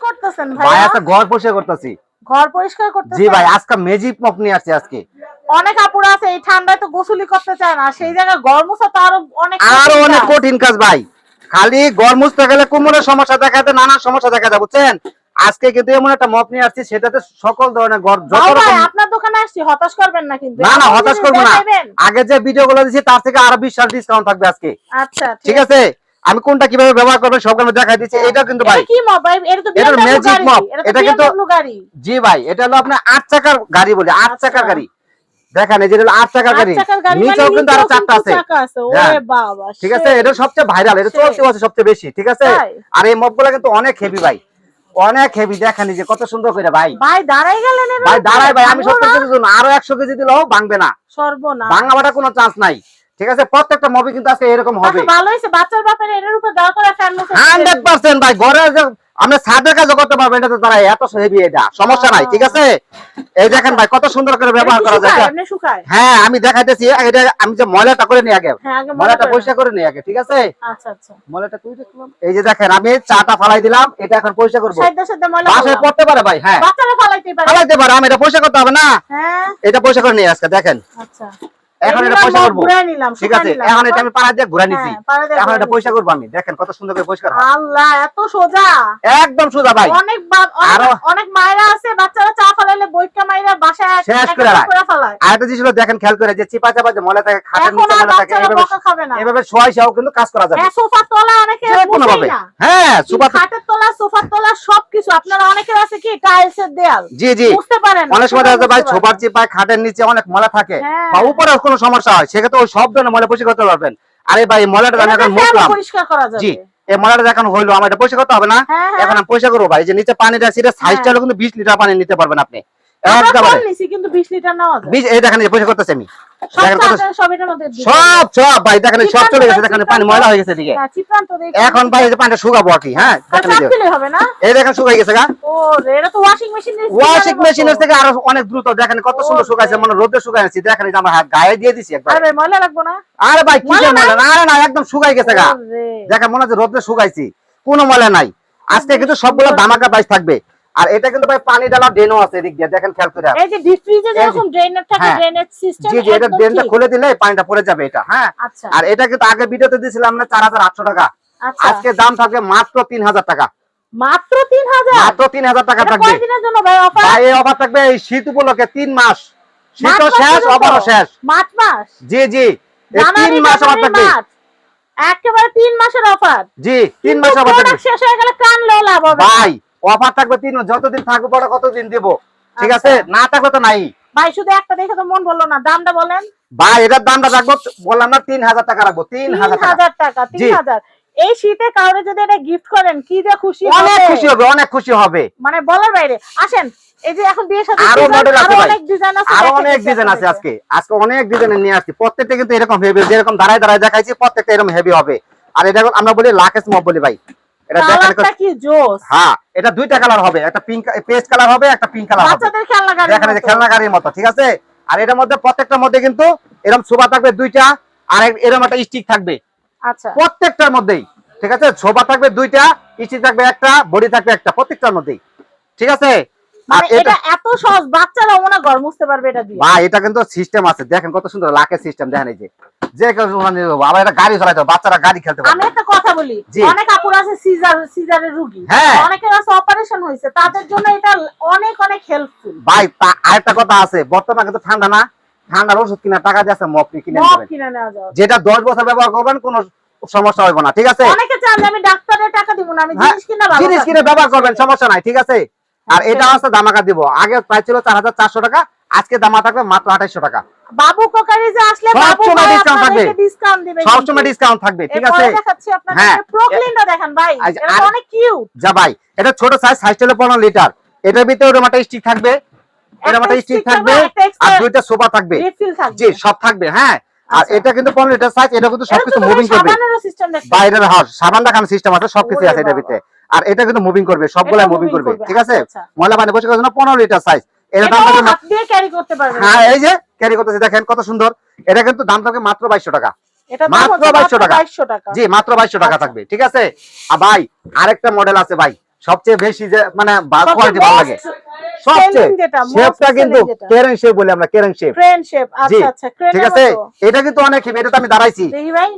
করতেছেন ভাই আজকে ঘর পরিষ্কার করতেছি। ঘর পরিষ্কার করতেছেন? জি ভাই আজকে ম্যাজিক মপ নিয়ে আসছি আজকে। অনেক আপুরা আছে এই ঠান্ডায় তো গোসুলি করতে চায় না সেই জায়গায় গরম মুছা তো আরও অনেক আরও অনেক কঠিন কাজ ভাই। খালি ঘর মুছতে গেলে কোমরের সমস্যা দেখা যায় নানা সমস্যা দেখা যায় বুঝছেন? আজকে কিন্তু এমন একটা মপ নিয়ে আসছি সেটাতে সকল ধরনের ঘর যত রকম আপনার দোকানে আসছি হতাশ করবেন না কিন্তু। না না হতাশ জিনিস না। আগে যে ভিডিও গুলো দিচ্ছি তার থেকে আরও বিশ ডিসকাউন্ট থাকবে আজকে। আচ্ছা ঠিক আছে? আমি কোনটা কীভাবে ব্যবহার করব সব আমি দেখাই দিচ্ছি। এটা কিন্তু ভাই এটা কি মপ এটা কিন্তু- গাড়ি। জি ভাই এটা হলো আপনার আট চাকার গাড়ি বলে আট আচ্ছা। চাকার গাড়ি। দেখেন এই যে হলো আট চাকার গাড়ি। মানে নিচেও কিন্তু আরও চারটা আছে। হ্যাঁ। ঠিক আছে এটা সবচেয়ে ভাইরাল এটা। চলতে আছে সবচেয়ে বেশি ঠিক আছে? আর এই মপ কিন্তু অনেক হেভি ভাই। অনেক হেভি দেখেন যে কত সুন্দর করে ভাই। ভাই দাঁড়াই গেলেন ভাই? দাঁড়ায় ভাই আমি? কেজি জন্য আরও একশো কেজি দিলেও ভাঙবে না। সর্বনাশ ভাঙা বাটা কোনো চান্স নাই। ঠিক আছে? প্রত্যেকটা মবি কিন্তু আজকে এরকম হবে। আচ্ছা, ভালো হয়েছে। বাচ্চার ব্যাপারে এটার উপর দয়া করে ফ্যান মুছে হান্ড্রেড পার্সেন্ট ভাই ঘরে আমরা ছাদের কাজও করতে পারব এটা তো তারা এত হেভি এটা। সমস্যা নাই ঠিক আছে? এই দেখেন ভাই কত সুন্দর করে ব্যবহার করা যায়। শুকায়? হ্যাঁ আমি দেখাইতেছি এটা আমি যে ময়লাটা করে নিই আগে। হ্যাঁ আগে মনে ময়লাটা। পরিষ্কার করে নিই আগে ঠিক আছে? আচ্ছা আচ্ছা। ময়লাটা তুই দেখলাম এই যে দেখেন আমি চাটা ফালাই দিলাম এটা এখন পরিষ্কার করব। বাসায় পড়তে পারে ভাই হ্যাঁ। বাচ্চারা ফালাইতে পারে। ফালাইতে পারে আমি এটা পরিষ্কার করতে হবে না। হ্যাঁ। এটা পরিষ্কার করে নিই আজকে দেখেন। আচ্ছা। এখন এটা পয়সা করব। ঠিক আছে এখন এটা আমি পাড়া দিয়ে ঘুরা নিছি। হ্যাঁ, এখন এটা পয়সা করব আমি। দেখেন কত সুন্দর করে পরিষ্কার আল্লাহ এত সোজা। একদম সোজা ভাই। অনেক অনেক- মায়েরা আছে বাচ্চারা চা ফালাইলে বইকা মায়েরা বাসায় শেষ করে ফালায়। আর একটা জিনিস হলো দেখেন খেয়াল করে যে চিপা চাপা যে ময়লা থাকে খাটের নিচে ময়লা থাকে এভাবে এভাবে শোয়াই শাও কিন্তু কাজ করা যাবে। হ্যাঁ সোফার তলা অনেকে কোনো ভাবে হ্যাঁ কিন্তু সুপার খাটের তলা সোফার তলা সবকিছু আপনারা অনেকের আছে কি? টাইলস এর দেয়াল। জি জি। বুঝতে পারেন অনেক সময় দেখা যায় ভাই। চিপায় খাটের নিচে অনেক ময়লা থাকে হ্যাঁ। বা উপরে কোনো সমস্যা হয় সেক্ষেত্রে ওই সব ধরনের ময়লা পরিষ্কার করতে পারবেন। আরে ভাই ময়লাটা আমি এখন পরিষ্কার করা যাবে। জি এই ময়লাটা হইল আমার এটা পরিষ্কার করতে হবে না? হ্যাঁ, হ্যাঁ। এখন আমি পরিষ্কার করব ভাই যে নিচে পানি রাখছি এটা সাইজটা হলো কিন্তু বিশ লিটার পানি নিতে পারবেন আপনি। কিন্তু 20 লিটার যায়। বিশ এই দেখেন পরিষ্কার করতেছি আমি। সব ভাই দেখেন চলে গেছে দেখেন পানি ময়লা হয়ে গেছে দিকে হ্যাঁ, চিত্রান্ত দেখি। এখন ভাই পানিটা শুকাবো আর কি হ্যাঁ এই চাপ যে। দিলে হবে না? এই দেখেন শুকাই গেছে গা। ও রে, এটা তো ওয়াশিং মেশিনের থেকে আরও অনেক দ্রুত দেখেন কত সুন্দর শুকাইছে রে। মানে রোদে শুকাইছি দেখেন আমার হাত গায়ে দিয়ে দিছি একবার। ময়লা লাগবো না। আরে ভাই কি ময়লা না আরে না একদম শুকাই গেছে গা। দেখেন মনে হচ্ছে রোদে শুকাইছি কোনো ময়লা নাই। আজকে কিন্তু সবগুলো ধামাকা প্রাইস থাকবে। আর এটা কিন্তু ভাই পানি ডালা ড্রেনও আছে এদিক দিয়ে দেখেন খেয়াল করে এই যে ডিপ ফ্রিজে যেরকম ড্রেনের থাকে হ্যাঁ। ড্রেনেজ সিস্টেম জি জি এটা ড্রেনটা খুলে দিলে পানিটা পড়ে যাবে এটা হ্যাঁ। আচ্ছা। আর এটা কিন্তু আগে ভিডিওতে দিয়েছিলাম না চার হাজার আটশো টাকা। আচ্ছা। আজকে দাম থাকবে মাত্র তিন হাজার টাকা। মাত্র 3000 মাত্র তিন হাজার টাকা এটা থাকবে। কয়দিনের জন্য ভাই অফার ভাই এই অফার থাকবে এই শীত উপলক্ষে তিন মাস। শীত শেষ অফারও? শেষ। মার্চ মাস? জি জি। এই তিন জানুয়ারি মাস অফার থাকবে। একেবারে তিন মাসের অফার জি তিন মাস অফার থাকবে। শেষ হয়ে গেলে কান লাভ হবে। ভাই অফার থাকবে তিন যতদিন থাকবে পরে কতদিন দিব। ঠিক আচ্ছা। আছে না থাকবে তো নাই। ভাই শুধু একটা দেখে তো মন বলল না দামটা বলেন। ভাই এটার দামটা রাখব বললাম না তিন হাজার টাকা রাখব তিন হাজার টাকা। তিন হাজার। এই শীতে কাউরে যদি এটা গিফট করেন কি যে খুশি অনেক হবে। খুশি হবে অনেক খুশি হবে। মানে বলার বাইরে আসেন এই যে এখন বিয়ের সাথে আরও model আছে অনেক ডিজাইন আছে আরও অনেক ডিজাইন আছে আজকে। আজকে অনেক ডিজাইন নিয়ে আসছি। প্রত্যেকটা কিন্তু এরকম হেভি যেরকম দাঁড়ায় দাঁড়ায় দেখাইছি প্রত্যেকটা এরকম হেভি হবে। আর এটা আমরা বলি লাকেশ মব বলি ভাই। এটা দেখেন কালারটা কি জোস? হ্যাঁ এটা দুইটা কালার হবে। একটা পিঙ্ক পেস্ট কালার হবে একটা পিঙ্ক কালার হবে। বাচ্চাদের খেলনা গাড়ি দেখেন খেলনা গাড়ির মতো। ঠিক আছে? আর এটার মধ্যে প্রত্যেকটার মধ্যে কিন্তু এরকম শোভা থাকবে দুইটা আর এরকম একটা স্টিক থাকবে। আচ্ছা। প্রত্যেকটার মধ্যেই ঠিক আছে? শোভা থাকবে দুইটা স্টিক থাকবে একটা বডি থাকবে একটা প্রত্যেকটার মধ্যেই। ঠিক আছে? আর মানে এটা এত সহজ বাচ্চারা হয় ঘর মুছতে পারবে এটা দিয়ে। ভাই এটা কিন্তু সিস্টেম আছে। দেখেন কত সুন্দর লাকের সিস্টেম দেখেন এই যে। যে কেউ ওখানে নিয়ে যাব। আবার এটা গাড়ি চালাতে বাচ্চারা গাড়ি খেলতে আমি একটা কথা বলি অনেক আপুর আছে সিজার সিজারের রুগী। হ্যাঁ। অনেকের আছে অপারেশন হয়েছে তাদের জন্য এটা অনেক অনেক হেল্পফুল ভাই আরেকটা কথা আছে বর্তমানে কিন্তু ঠান্ডা না ঠান্ডার ওষুধ কিনা টাকা দিয়ে আছে মপনি কিনে নেবেন যেটা দশ বছর ব্যবহার করবেন কোনো সমস্যা হবে না ঠিক আছে? অনেকে চান আমি ডাক্তারের টাকা দিব না আমি হ্যাঁ, জিনিস কিনা জিনিস কিনে ব্যবহার করবেন সমস্যা নাই ঠিক আছে? আর এটা হচ্ছে দামাকা দিব। আগে প্রায় ছিল চার হাজার চারশো টাকা আজকে দামা থাকবে মাত্র আঠাইশো টাকা। বাবু কোকারিজে আসলে বাবু ভাই থাকবে। ডিসকাউন্ট সবসময় ডিসকাউন্ট থাকবে ঠিক আছে? হ্যাঁ। প্রোক্লিনটা দেখেন ভাই। এটা অনেক কিউট যা ভাই এটা ছোট সাইজ হলো পনেরো লিটার। এটার ভিতরে ওরকম একটা স্টিক থাকবে। এরকম একটা একটা স্টিক থাকবে আর দুইটা সোফা থাকবে। জি সব থাকবে হ্যাঁ। আর আচ্ছা। এটা কিন্তু পনেরো লিটার সাইজ এটা কিন্তু এটা সবকিছু মুভিং করবে। বাইরের হাউস সাবান সিস্টেম আছে সবকিছু আছে এটার বাবা। ভিতরে। আর এটা কিন্তু মুভিং করবে সবগুলাই এটা মুভিং করবে ঠিক আছে? আচ্ছা, আচ্ছা। ময়লা পানি করার জন্য পনেরো লিটার সাইজ এটা দাম হাত দিয়ে ক্যারি করতে পারবেন হ্যাঁ এই যে ক্যারি করতেছে দেখেন কত সুন্দর। এটা কিন্তু দাম থাকবে মাত্র বাইশশো টাকা। মাত্র 2200 টাকা। জি মাত্র বাইশশো টাকা আচ্ছা। থাকবে ঠিক আছে? আর ভাই আরেকটা মডেল আছে ভাই। সবচেয়ে বেশি যে মানে কোয়ালিটি ভালো লাগে। সবচেয়ে selling যেটা, most শেপটা কিন্তু কেরেন শেপ বলি আমরা কেরেন শেপ Crane shape, আচ্ছা আচ্ছা crane ঠিক আছে? এটা কিন্তু অনেক হেভি এটা তো আমি দাঁড়াইছি। দেখি ভাই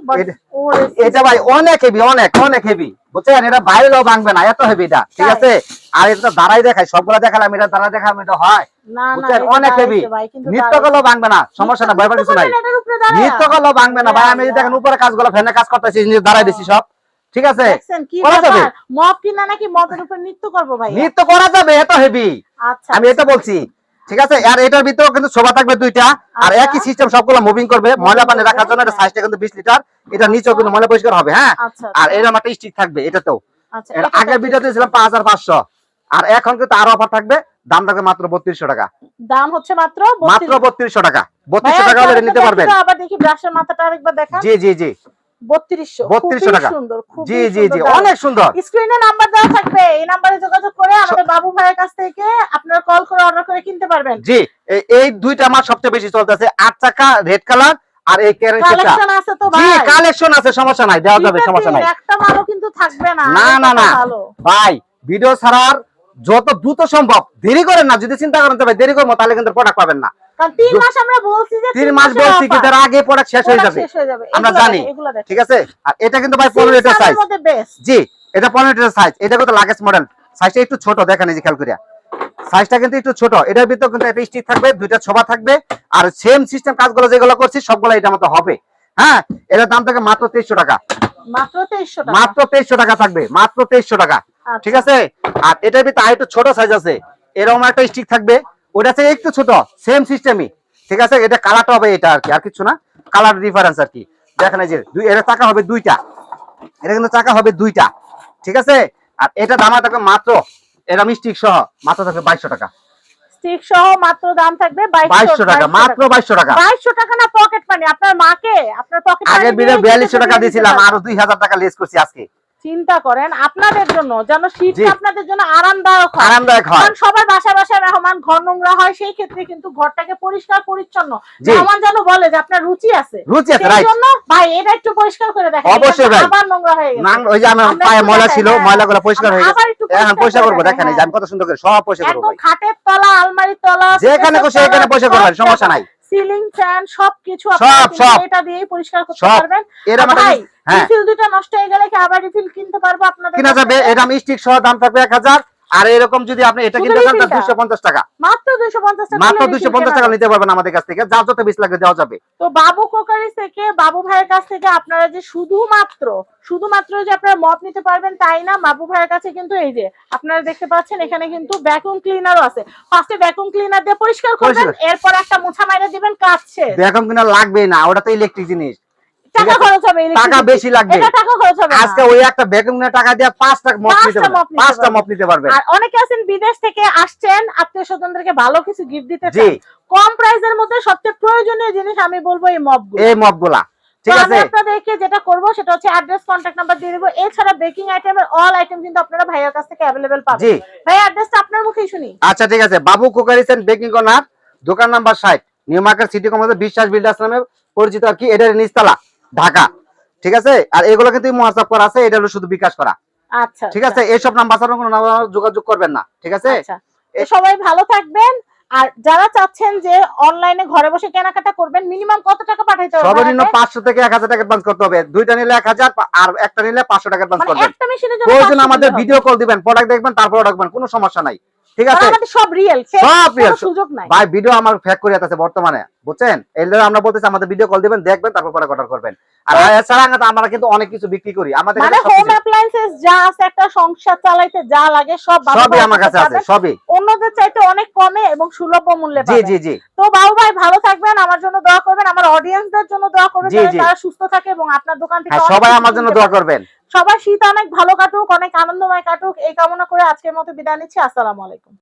এটা- ভাই অনেক হেভি অনেক অনেক হেভি বুঝছেন? এটা বাইরেও ভাঙবে না এত হেভি এটা ঠিক আছে? আর এটা দাঁড়াই দেখাই সবগুলা দেখালাম এটা দাঁড়াই দেখালাম এটা হয়। বুঝছেন? অনেক হেভি ভাঙবে না সমস্যা না কিছু নাই ভাঙবে না ভাই আমি দেখেন উপরে কাজগুলো ফ্যানে কাজ করতেছি দাঁড়াই দিছি সব। ঠিক আছে? করা যাবে? মপ কিনা নাকি মপের উপর নৃত্য করব ভাই নৃত্য করা যাবে এত হেভি। আচ্ছা আমি এটা বলছি। ঠিক আছে? আর এটার ভিতরেও কিন্তু শোভা থাকবে দুইটা। আর আচ্ছা। একই সিস্টেম সবগুলো মুভিং করবে। ময়লা পানি রাখার জন্য এটা। সাইজটা কিন্তু বিশ লিটার এটা নিচেও কিন্তু ময়লা পরিষ্কার হবে হ্যাঁ? আচ্ছা আর এরকম একটা স্টিক থাকবে এটাতেও। আচ্ছা এটা এটা আগের কত? ভিডিওতে ছিলাম পাঁচ হাজার পাঁচশো। আর এখন কিন্তু আরও অফার থাকবে। দাম থাকবে মাত্র বত্রিশশো টাকা। দাম হচ্ছে মাত্র মাত্র 32 বত্রিশশো টাকা। বত্রিশশো ভাইয়া, টাকা হলে নিতে পারবেন। আবার দেখি ব্রাশের মাথাটা আরেকবার দেখা জি জি জি। 3200 টাকা। সুন্দর জি জি জি অনেক সুন্দর। স্ক্রিনে নাম্বার দেওয়া থাকবে এই নাম্বারে যোগাযোগ করে আমাদের বাবু ভাইয়ের কাছ থেকে আপনারা কল করে অর্ডার করে কিনতে পারবেন। জি এই দুইটা আমার সবচেয়ে বেশি চলতেছে আট চাকা রেড কালার আর এই কালেকশন আছে তো ভাই। কালেকশন আছে সমস্যা নাই দেওয়া যাবে সমস্যা নাই। একটা মালও কিন্তু থাকবে না না না না। ভাই ভিডিও ছাড়ার যত দ্রুত সম্ভব দেরি করেন না যদি চিন্তা করেন তবে দেরি করব তাহলে কিন্তু প্রোডাক্ট পাবেন না। তিন মাস আমরা বলছি যে তিন মাস বলছি offer। কিন্তু আগে প্রোডাক্ট শেষ হয়ে যাবে। শেষ যাবে। আমরা জানি। দেখেন, এগুলা দেখেন। ঠিক আছে? আর এটা কিন্তু ভাই পনেরো লিটার সাইজ সানের মধ্যে best। জি এটা পনেরো লিটার সাইজ এটা কিন্তু লাগেজ মডেল সাইজটা একটু ছোট দেখেন এই যে খেয়াল করিয়া। সাইজটা কিন্তু একটু ছোট। এটার ভিতর কিন্তু একটা স্টিক থাকবে দুইটা ছোবা থাকবে। আর সেম সিস্টেম কাজগুলো যেগুলো করছি সবগুলো এটা মতো হবে। হ্যাঁ? এটার দাম থাকে মাত্র তেইশশো টাকা। মাত্র 2300 টাকা। মাত্র তেইশশো টাকা থাকবে মাত্র তেইশশো টাকা। আচ্ছা। ঠিক আছে? আর এটার ভিতরে আরেকটু ছোট সাইজ আছে। এরকম একটা স্টিক থাকবে। ওটা থেকে একটু ছোট সেম সিস্টেমই ঠিক আছে? এটা কালারটা হবে এটা আর কি আর কিছু না। কালার ডিফারেন্স আর কি। দেখেন যে দুই এটা চাকা হবে দুইটা। এটা কিন্তু চাকা হবে দুইটা। ঠিক আছে? আর এটা দাম থাকবে মাত্র এটা মিস্টিক সহ মাত্র থাকবে বাইশশো টাকা। স্টিক সহ মাত্র দাম থাকবে 2200 বাইশশো টাকা মাত্র বাইশশো টাকা। 2200 টাকা না পকেট মানি আপনার মাকে? আপনার পকেট আগের বিলে বিয়াল্লিশশো টাকা দিয়েছিলাম আরও দুই হাজার টাকা লেস করছি আজকে। চিন্তা করেন আপনাদের জন্য যেন শীতটা আপনাদের জন্য আরামদায়ক হয় আরামদায়ক হয় কারণ সবার বাসা বাসায় মেহমান ঘর নোংরা হয় সেই ক্ষেত্রে কিন্তু ঘরটাকে পরিষ্কার পরিচ্ছন্ন জি। মেহমান যেন বলে যে আপনার রুচি আছে রুচি আছে রাইট জন্য ভাই এটা একটু পরিষ্কার করে দেখেন অবশ্যই ভাই। আবার নোংরা হয়ে গেছে না ওই যে আমার পায়ে ময়লা ছিল হ্যাঁ। ময়লাগুলো পরিষ্কার হয়ে গেছে এখন পয়সা করে করব দেখেন এই যে। আমি কত সুন্দর করে সব পয়সা করব একদম খাটের তলা আলমারির তলা যেখানে খুশি সেখানে পয়সা করবেন, সমস্যা নাই। সিলিং ফ্যান সবকিছু সব। এটা দিয়েই পরিষ্কার করতে পারবেন আর ভাই হ্যাঁ। রিফিল দুটো নষ্ট হয়ে গেলে কি আবার রিফিল কিনতে পারব আপনাদের কিনা যাবে? এটা স্টিক সহ দাম থাকবে এক হাজার আর এরকম যদি আপনি এটা কিনতে চান? দুশো পঞ্চাশ টাকা। মাত্র 250 টাকা মাত্র হলে দুশো refill পঞ্চাশ কেনা টাকা নিতে পারবেন আমাদের কাছ থেকে। যার যত বিশ লাগবে দেওয়া যাবে। তো বাবু কোকারিস থেকে বাবু ভাইয়ের কাছ থেকে আপনারা যে শুধুমাত্র শুধুমাত্র যে আপনারা মপ নিতে পারবেন তাই না? বাবু ভাইয়ের কাছে কিন্তু এই যে আপনারা দেখতে পাচ্ছেন এখানে কিন্তু ভ্যাকুম ক্লিনারও আছে। ফার্স্টে ভ্যাকুম ক্লিনার দিয়ে পরিষ্কার করবেন এরপর একটা মোছা মাইরে দিবেন কাজ শেষ। ক্লিনার কিনা লাগবেই না ওটা তো ইলেকট্রিক জিনিস। টাকা। খরচ হবে টাকা বেশি লাগবে। এটা টাকা খরচ হবে আজকে ওই একটা টাকা দিয়ে পাঁচটা মপ নিতে পাঁচটা মপ নিতে পারবেন আর অনেকে আছেন বিদেশ থেকে আসছেন আত্মীয় স্বজনদেরকে ভালো কিছু গিফট দিতে চান। কম প্রাইসের মধ্যে সবচেয়ে প্রয়োজনীয় জিনিস আমি বলব এই মপ এই মপগুলা। ঠিক আছে? আপনাদেরকে যেটা করব সেটা হচ্ছে অ্যাড্রেস কন্ট্যাক্ট নাম্বার দিয়ে দেবো। এছাড়া বেকিং আইটেমের অল আইটেম কিন্তু আপনারা ভাইয়ার কাছ থেকে অ্যাভেলেবেল পাবেন। জি। ভাই অ্যাড্রেসটা আপনার মুখেই শুনি। আচ্ছা ঠিক আছে। Babu cookeries and baking corner দোকান নাম্বার ষাট new market city commerce Biswas builders নামে পরিচিত আর কি। এটার নিচতলা। ঢাকা ঠিক আছে? আর এগুলো কিন্তু হোয়াটসঅ্যাপ করা আছে এটা হলো শুধু বিকাশ করা। আচ্ছা ঠিক আছে? এইসব নাম্বার ছাড়া কোনো যোগাযোগ করবেন না ঠিক আছে? আচ্ছা। সবাই ভালো থাকবেন আর যারা চাচ্ছেন যে অনলাইনে ঘরে বসে কেনাকাটা করবেন মিনিমাম কত টাকা পাঠাইতে হবে সর্বনিম্ন ভাড়াতে? পাঁচশো থেকে এক হাজার টাকা অ্যাডভান্স করতে হবে। দুইটা নিলে এক হাজার আর একটা নিলে পাঁচশো টাকা অ্যাডভান্স মানে করবেন। একটা জন্য প্রয়োজন আমাদের ভিডিও কল দিবেন প্রোডাক্ট দেখবেন তারপর রাখবেন কোনো সমস্যা নাই। ঠিক আছে? সব রিয়েল সব real, সুযোগ নাই। ভাই ভিডিও আমার ফ্যাক করে আছে বর্তমানে বুঝছেন? এই জন্য আমরা বলতেছি আমাদের ভিডিও কল দিবেন দেখবেন তারপর পরে অর্ডার করবেন। আর এছাড়া আমরা- কিন্তু অনেক কিছু বিক্রি করি। আমাদের মানে হোম অ্যাপ্লায়েন্সেস যা আছে একটা সংসার চালাইতে যা লাগে সব সবই আমার কাছে আছে সবই। অন্যদের চাইতে অনেক কমে এবং সুলভ মূল্যে জি পাবেন। জি জি। তো বাবু ভাই ভালো থাকবেন আমার জন্য দোয়া করবেন আমার অডিয়েন্সদের জন্য দোয়া করবেন জি, তারা সুস্থ থাকে এবং আপনার দোকান থেকে হ্যাঁ সবাই আমার জন্য দোয়া করবেন। সবার শীত অনেক ভালো কাটুক, অনেক আনন্দময় কাটুক। এই কামনা করে আজকের মতো বিদায় নিচ্ছি। আসসালামু আলাইকুম।